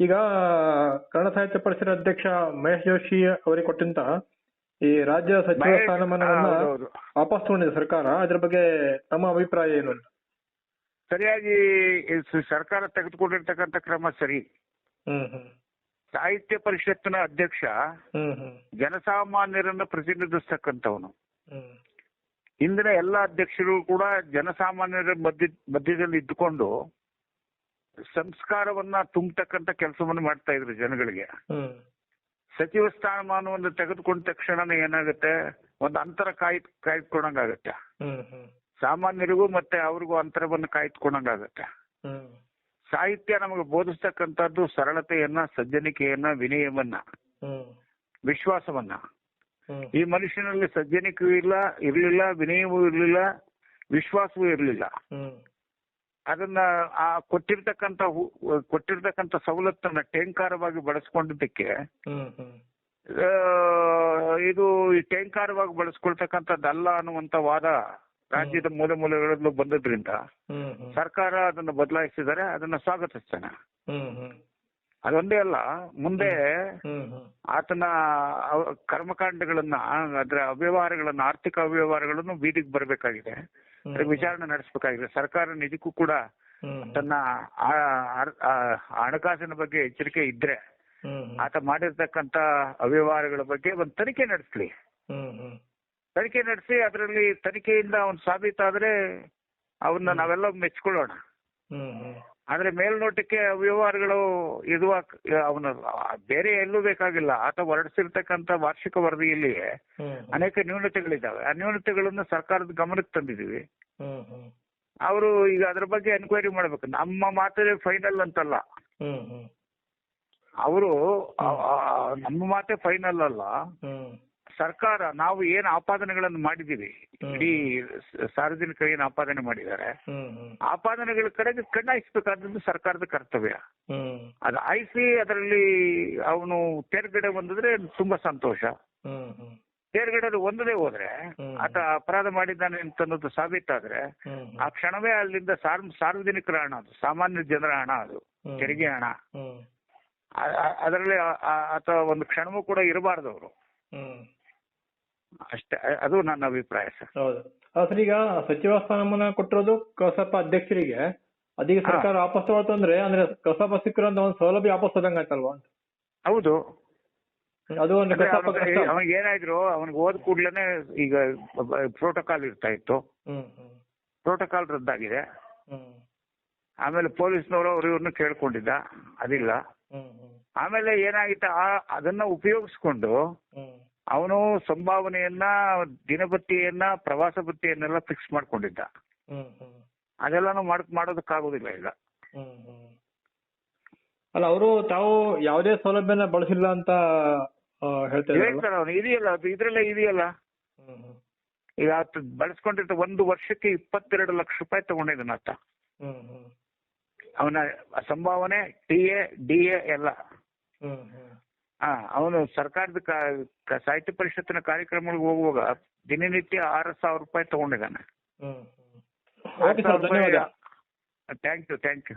ಈಗ ಕನ್ನಡ ಸಾಹಿತ್ಯ ಪರಿಷತ್ ಅಧ್ಯಕ್ಷ ಮಹೇಶ್ ಜೋಶಿ ಅವರಿಗೆ ಕೊಟ್ಟಂತಹ ಈ ರಾಜ್ಯ ಸಚಿವ ಸ್ಥಾನಮಾನವನ್ನ. ವಾಪಸ್ ತಗೊಂಡಿದೆ ಸರ್ಕಾರ. ಅದ್ರ ಬಗ್ಗೆ ತಮ್ಮ ಅಭಿಪ್ರಾಯ ಏನು ಅಂತ? ಸರಿಯಾಗಿ ಸರ್ಕಾರ ತೆಗೆದುಕೊಂಡಿರ್ತಕ್ಕಂಥ ಕ್ರಮ ಸರಿ. ಸಾಹಿತ್ಯ ಪರಿಷತ್ತಿನ ಅಧ್ಯಕ್ಷ ಜನಸಾಮಾನ್ಯರನ್ನ ಪ್ರತಿನಿಧಿಸ್ತಕ್ಕಂಥವನು. ಇಂದಿನ ಎಲ್ಲ ಅಧ್ಯಕ್ಷರು ಕೂಡ ಜನಸಾಮಾನ್ಯರ ಮಧ್ಯ ಮಧ್ಯದಲ್ಲಿ ಇದ್ದುಕೊಂಡು ಸಂಸ್ಕಾರವನ್ನ ತುಂಬತಕ್ಕಂತ ಕೆಲಸವನ್ನು ಮಾಡ್ತಾ ಇದ್ರು ಜನಗಳಿಗೆ. ಸಚಿವ ಸ್ಥಾನಮಾನವನ್ನು ತೆಗೆದುಕೊಂಡ ತಕ್ಷಣನೇ ಏನಾಗುತ್ತೆ? ಒಂದು ಅಂತರ ಕಾಯ್ ಕಾಯ್ದುಕೊಂಡಂಗಾಗತ್ತೆ. ಸಾಮಾನ್ಯರಿಗೂ ಮತ್ತೆ ಅವ್ರಿಗೂ ಅಂತರವನ್ನು ಕಾಯ್ದುಕೊಂಡಂಗಾಗತ್ತೆ. ಸಾಹಿತ್ಯ ನಮಗೆ ಬೋಧಿಸ್ತಕ್ಕಂಥದ್ದು ಸರಳತೆಯನ್ನ ಸಜ್ಜನಿಕೆಯನ್ನ ವಿನಯವನ್ನ ವಿಶ್ವಾಸವನ್ನ. ಈ ಮನುಷ್ಯನಲ್ಲಿ ಸಜ್ಜನಿಕೆಯೂ ಇಲ್ಲ ಇರಲಿಲ್ಲ ವಿನಯವೂ ಇರಲಿಲ್ಲ ವಿಶ್ವಾಸವೂ ಇರಲಿಲ್ಲ. ಅದನ್ನ ಆ ಕೊಟ್ಟಿರ್ತಕ್ಕಂತ ಕೊಟ್ಟಿರ್ತಕ್ಕಂತ ಸವಲತ್ತನ್ನ ಟೇಂಕಾರವಾಗಿ ಬಳಸ್ಕೊಂಡಿದ್ದಕ್ಕೆ ಇದು ಈ ಟೇಂಕಾರವಾಗಿ ಬಳಸ್ಕೊಳ್ತಕ್ಕಂಥದ್ದಲ್ಲ ಅನ್ನುವಂತ ವಾದ ರಾಜ್ಯದ ಮೂಲೆ ಮೂಲೆಗಳಲ್ಲೂ ಬಂದದ್ರಿಂದ ಸರ್ಕಾರ ಅದನ್ನ ಬದಲಾಯಿಸಿದರೆ ಅದನ್ನ ಸ್ವಾಗತಿಸ್ತಾನೆ. ಅದೊಂದೇ ಅಲ್ಲ ಮುಂದೆ ಆತನ ಕರ್ಮಕಾಂಡಗಳನ್ನ ಅದರ ಅವ್ಯವಹಾರಗಳನ್ನ ಆರ್ಥಿಕ ಅವ್ಯವಹಾರಗಳನ್ನು ಬೀದಿಗೆ ಬರಬೇಕಾಗಿದೆ. ವಿಚಾರಣೆ ನಡೆಸಬೇಕಾಗಿದೆ. ಸರ್ಕಾರ ನಿಜಕ್ಕೂ ಕೂಡ ತನ್ನ ಹಣಕಾಸಿನ ಬಗ್ಗೆ ಎಚ್ಚರಿಕೆ ಇದ್ರೆ ಆತ ಮಾಡಿರ್ತಕ್ಕಂತ ಅವ್ಯವಹಾರಗಳ ಬಗ್ಗೆ ಒಂದು ತನಿಖೆ ನಡೆಸಲಿ. ತನಿಖೆ ನಡೆಸಿ ಅದರಲ್ಲಿ ತನಿಖೆಯಿಂದ ಅವನು ಸಾಬೀತಾದ್ರೆ ಅವನ್ನ ನಾವೆಲ್ಲ ಮೆಚ್ಕೊಳ್ಳೋಣ. ಆದ್ರೆ ಮೇಲ್ನೋಟಕ್ಕೆ ವ್ಯವಹಾರಗಳು ಇದು ಅವನ ಬೇರೆ ಎಲ್ಲೂ ಬೇಕಾಗಿಲ್ಲ. ಆತ ಹೊರಡಿಸಿರ್ತಕ್ಕಂಥ ವಾರ್ಷಿಕ ವರದಿಯಲ್ಲಿ ಅನೇಕ ನ್ಯೂನತೆಗಳಿದ್ದಾವೆ. ಆ ನ್ಯೂನತೆಗಳನ್ನು ಸರ್ಕಾರದ ಗಮನಕ್ಕೆ ತಂದಿದ್ದೀವಿ. ಹ್ಮ್ ಅವರು ಈಗ ಅದ್ರ ಬಗ್ಗೆ ಎನ್ಕ್ವೈರಿ ಮಾಡ್ಬೇಕು. ನಮ್ಮ ಮಾತೇ ಫೈನಲ್ ಅಂತಲ್ಲ. ಅವರು ನಮ್ಮ ಮಾತೇ ಫೈನಲ್ ಅಲ್ಲ. ಸರ್ಕಾರ ನಾವು ಏನ್ ಆಪಾದನೆಗಳನ್ನು ಮಾಡಿದೀವಿ. ಇಡೀ ಸಾರ್ವಜನಿಕ ಸಾರ್ವಜನಿಕರು ಏನ್ ಆಪಾದನೆ ಮಾಡಿದ್ದಾರೆ? ಆಪಾದನೆಗಳ ಕಡೆಗೆ ಕಣ್ಣಾಯಿಸ್ಬೇಕಾದದ್ದು ಸರ್ಕಾರದ ಕರ್ತವ್ಯ. ಅದು ಆಯಿಸಿ ಅದರಲ್ಲಿ ಅವನು ತೇರ್ಗಡೆ ಬಂದಿದ್ರೆ ತುಂಬಾ ಸಂತೋಷ. ತೇರ್ಗಡೆ ಒಂದದೇ ಹೋದ್ರೆ. ಆತ ಅಪರಾಧ ಮಾಡಿದ್ದಾನೆ ಅಂತ ಅನ್ನೋದು ಸಾಬೀತಾದ್ರೆ ಆ ಕ್ಷಣವೇ ಅಲ್ಲಿಂದ ಸಾರ್- ಸಾರ್ವಜನಿಕರ ಹಣ ಅದು ಸಾಮಾನ್ಯ ಜನರ ಹಣ ಅದು ತೆರಿಗೆ ಹಣ. ಅದರಲ್ಲಿ ಆತ ಒಂದು ಕ್ಷಣವೂ ಕೂಡ ಇರಬಾರ್ದು ಅವರು. ಅಷ್ಟೇ ಅದು ನನ್ನ ಅಭಿಪ್ರಾಯ ಸರ್. ಹೌದು. ಸರ್ ಈಗ ಸಚಿವ ಸ್ಥಾನಮಾನ ಕೊಟ್ಟಿರೋದು ಕಸಾಪ ಅಧ್ಯಕ್ಷರಿಗೆ. ಅದೀಗ ಸರ್ಕಾರ ವಾಪಸ್ ತಗೊಳ್ತು ಅಂದ್ರೆ ಅಂದ್ರೆ ಕಸಾಪ ಸಿಕ್ಕಿರೋ ಒಂದು ಸೌಲಭ್ಯ ವಾಪಸ್ ಹೋದಂಗ ಆಯ್ತಲ್ವಾ ಹೌದು. ಅದು ಒಂದು ಕಸಾಪ ಅವ್ನಿಗೆ- ಕಷ್ಟ. ಅವ್ನಿಗೆ ಏನಾದ್ರು ಅವನಿಗೆ ಹೋದ ಕೂಡ್ಲೇನೆ ಈಗ ಪ್ರೋಟೋಕಾಲ್ ಇರ್ತಾ ಇತ್ತು. ಪ್ರೋಟೋಕಾಲ್ ರದ್ದಾಗಿದೆ. ಆಮೇಲೆ ಪೊಲೀಸ್ನವರು ಅವ್ರು ಇವ್ರನ್ನ ಕೇಳ್ಕೊಂಡಿದ್ದ ಅದಿಲ್ಲ. ಆಮೇಲೆ ಏನಾಗಿತ್ತು ಅದನ್ನ ಉಪಯೋಗಿಸ್ಕೊಂಡು ಅವನು ಸಂಭಾವನೆಯನ್ನ ದಿನಪತ್ತಿಯನ್ನ ಪ್ರವಾಸ ಭತ್ಯೆಯನ್ನೆಲ್ಲ ಫಿಕ್ಸ್ ಮಾಡ್ಕೊಂಡಿದ್ದ. ಅದೆಲ್ಲಾನು ಮಾಡ್ ಮಾಡೋದಕ್ಕಾಗೋದಿಲ್ಲ ಈಗ. ಅಲ್ಲ ಅವರು ತಾವು ಯಾವುದೇ ಸೌಲಭ್ಯನ ಬಳಸಿಲ್ಲ ಅಂತ ಹೇಳ್ತಾರೆ ಇದೆಯಲ್ಲ ಅದು ಇದ್ರಲ್ಲೇ ಇದೆಯಲ್ಲ? ಈಗ ಆತ ಬಳಸ್ಕೊಂಡಿರ್ತ ಒಂದು ವರ್ಷಕ್ಕೆ ಇಪ್ಪತ್ತೆರಡು ಲಕ್ಷ ರೂಪಾಯಿ ತಗೊಂಡಿದ್ದಾನ ಅತ್ತ ಅವನ ಸಂಭಾವನೆ ಟಿ ಎ ಡಿ ಎ ಎಲ್ಲ. ಹಾ ಅವನು ಸರ್ಕಾರದ ಸಾಹಿತ್ಯ ಪರಿಷತ್ತಿನ ಕಾರ್ಯಕ್ರಮಗಳಿಗೆ ಹೋಗುವಾಗ ದಿನನಿತ್ಯ ಆರು ಸಾವಿರ ರೂಪಾಯಿ ತಗೊಂಡಿದ್ದಾನೆ. Thank you thank you